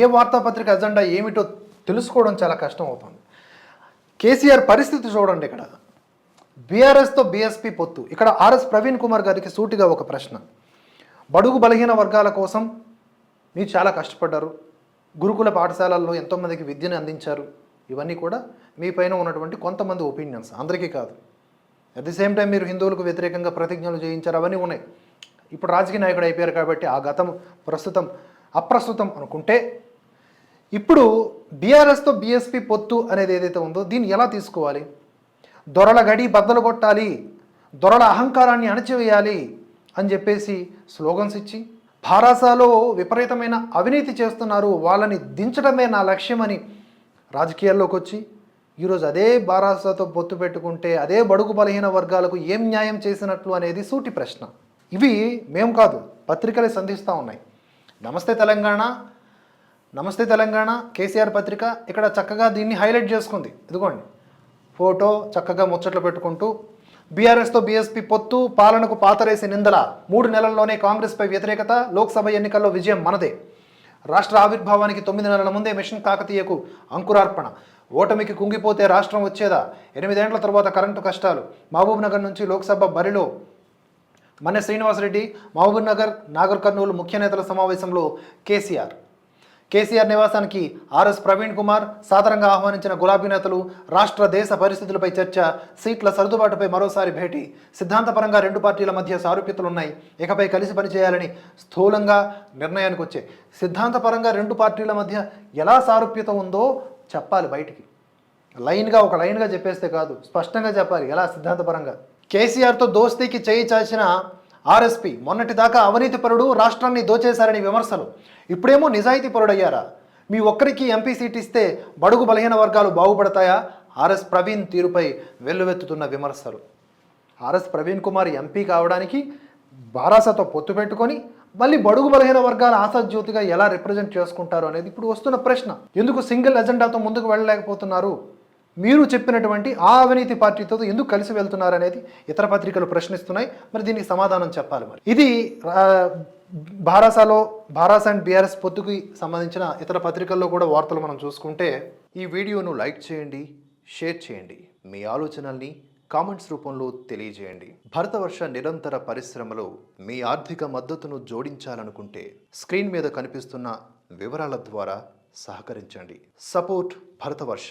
ఏ వార్తాపత్రిక అజెండా ఏమిటో తెలుసుకోవడం చాలా కష్టం అవుతుంది. కేసీఆర్ పరిస్థితి చూడండి ఇక్కడ. బీఆర్ఎస్తో బీఎస్పీ పొత్తు. ఇక్కడ ఆర్ఎస్ ప్రవీణ్ కుమార్ గారికి సూటిగా ఒక ప్రశ్న. బడుగు బలహీన వర్గాల కోసం మీరు చాలా కష్టపడ్డారు. గురుకుల పాఠశాలల్లో ఎంతోమందికి విద్యను అందించారు. ఇవన్నీ కూడా మీ పైన ఉన్నటువంటి కొంతమంది ఒపీనియన్స్. అందరికీ కాదు. అట్ ది సేమ్ టైం మీరు హిందువులకు వ్యతిరేకంగా ప్రతిజ్ఞలు చేయించారు. అవన్నీ ఉన్నాయి. ఇప్పుడు రాజకీయ నాయకుడు అయిపోయారు కాబట్టి ఆ గతం ప్రస్తుతం అప్రస్తుతం అనుకుంటే ఇప్పుడు బీఆర్ఎస్తో బీఎస్పీ పొత్తు అనేది ఏదైతే ఉందో దీన్ని ఎలా తీసుకోవాలి? దొరల గడి బద్దలు కొట్టాలి దొరల అహంకారాన్ని అణచివేయాలి అని చెప్పేసి స్లోగన్స్ ఇచ్చి భారాసాలో విపరీతమైన అవినీతి చేస్తున్నారు వాళ్ళని దించడమే నా లక్ష్యమని రాజకీయాల్లోకి వచ్చి ఈరోజు అదే బారాసాతో పొత్తు పెట్టుకుంటే అదే బడుగు బలహీన వర్గాలకు ఏం న్యాయం చేసినట్లు అనేది సూటి ప్రశ్న. ఇవి మేము కాదు పత్రికలే సంధిస్తూ ఉన్నాయి. నమస్తే తెలంగాణ నమస్తే తెలంగాణ కేసీఆర్ పత్రిక ఇక్కడ చక్కగా దీన్ని హైలైట్ చేసుకుంది. ఇదిగోండి. ఫోటో చక్కగా ముచ్చట్లు పెట్టుకుంటూ బీఆర్ఎస్తో బీఎస్పీ పొత్తు పాలనకు పాతరేసి నిందల మూడు నెలల్లోనే కాంగ్రెస్పై వ్యతిరేకత లోక్సభ ఎన్నికల్లో విజయం మనదే. రాష్ట్ర ఆవిర్భావానికి తొమ్మిది నెలల ముందే మిషన్ కాకతీయకు అంకురార్పణ. ఓటమికి కుంగిపోతే రాష్ట్రం వచ్చేదా? ఎనిమిదేండ్ల తర్వాత కరెంటు కష్టాలు. మహబూబ్నగర్ నుంచి లోక్సభ బరిలో మన్నె శ్రీనివాసరెడ్డి మహబూబ్నగర్ నాగర్ కర్నూలు ముఖ్య నేతల సమావేశంలో కేసీఆర్. కేసీఆర్ నివాసానికి ఆర్ఎస్ ప్రవీణ్ కుమార్ సాదరంగా ఆహ్వానించిన గులాబీ నేతలు రాష్ట్ర దేశ పరిస్థితులపై చర్చ సీట్ల సర్దుబాటుపై మరోసారి భేటీ. సిద్ధాంతపరంగా రెండు పార్టీల మధ్య సారూప్యతలున్నాయి. ఇకపై కలిసి పనిచేయాలని స్థూలంగా నిర్ణయానికి వచ్చే. సిద్ధాంతపరంగా రెండు పార్టీల మధ్య ఎలా సారూప్యత ఉందో చెప్పాలి బయటికి. లైన్గా ఒక లైన్గా చెప్పేస్తే కాదు స్పష్టంగా చెప్పాలి. ఎలా? సిద్ధాంతపరంగా. కేసీఆర్తో దోస్తీకి చేయి చాచిన ఆర్ఎస్పీ మొన్నటిదాకా అవినీతిపరుడు రాష్ట్రాన్ని దోచేశారని విమర్శలు. ఇప్పుడేమో నిజాయితీ పరుడయ్యారా? మీ ఒక్కరికి ఎంపీ సీట్ ఇస్తే బడుగు బలహీన వర్గాలు బాగుపడతాయా? ఆర్ఎస్ ప్రవీణ్ తీరుపై వెల్లువెత్తుతున్న విమర్శలు. ఆర్ఎస్ ప్రవీణ్ కుమార్ ఎంపీ కావడానికి బారాసతో పొత్తు పెట్టుకొని మళ్ళీ బడుగు బలహీన వర్గాల ఆశాజ్యోతిగా ఎలా రిప్రజెంట్ చేసుకుంటారు అనేది ఇప్పుడు వస్తున్న ప్రశ్న. ఎందుకు సింగిల్ ఎజెండాతో ముందుకు వెళ్ళలేకపోతున్నారు? మీరు చెప్పినటువంటి ఆ అవినీతి పార్టీతో ఎందుకు కలిసి వెళ్తున్నారు అనేది ఇతర పత్రికలు ప్రశ్నిస్తున్నాయి. మరి దీనికి సమాధానం చెప్పాలి మరి. ఇది భారాసాలో భారాస అండ్ బీఆర్ఎస్ పొత్తుకి సంబంధించిన ఇతర పత్రికల్లో కూడా వార్తలు మనం చూసుకుంటే ఈ వీడియోను లైక్ చేయండి షేర్ చేయండి. మీ ఆలోచనల్ని కామెంట్స్ రూపంలో తెలియజేయండి. భరతవర్ష నిరంతర పరిశ్రమలో మీ ఆర్థిక మద్దతును జోడించాలనుకుంటే స్క్రీన్ మీద కనిపిస్తున్న వివరాల ద్వారా సహకరించండి. Support Bharatavarsha